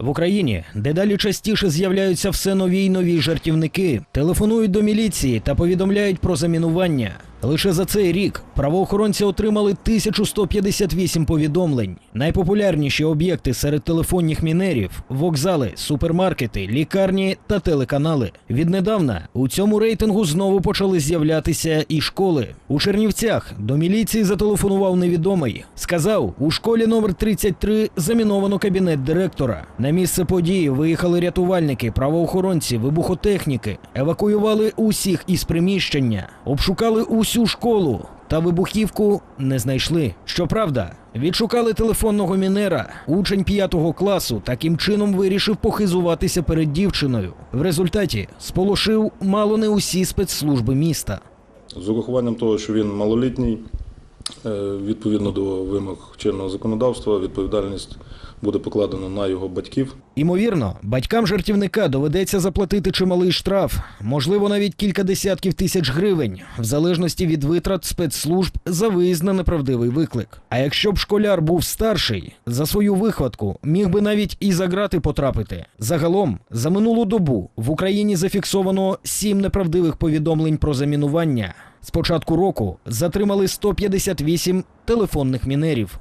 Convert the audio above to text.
В Україні дедалі частіше з'являються все нові й нові жартівники, телефонують до міліції та повідомляють про замінування. Лише за цей рік правоохоронці отримали 1158 повідомлень. Найпопулярніші об'єкти серед телефонних мінерів вокзали, супермаркети, лікарні та телеканали. Віднедавна у цьому рейтингу знову почали з'являтися і школи. У Чернівцях до міліції зателефонував невідомий. Сказав, у школі номер 33 заміновано кабінет директора. На місце події виїхали рятувальники, правоохоронці, вибухотехніки, евакуювали усіх із приміщення, обшукали усю школу. Та вибухівку не знайшли. Щоправда, відшукали телефонного мінера. Учень п'ятого класу таким чином вирішив похизуватися перед дівчиною. В результаті сполошив мало не усі спецслужби міста. З урахуванням того, що він малолітній, відповідно до вимог чинного законодавства, відповідальність буде покладена на його батьків. Імовірно, батькам жартівника доведеться заплатити чималий штраф, можливо, навіть кілька десятків тисяч гривень, в залежності від витрат спецслужб за виїзд на неправдивий виклик. А якщо б школяр був старший, за свою вихватку міг би навіть і за грати потрапити. Загалом, за минулу добу в Україні зафіксовано сім неправдивих повідомлень про замінування. З початку року затримали 158 телефонних мінерів.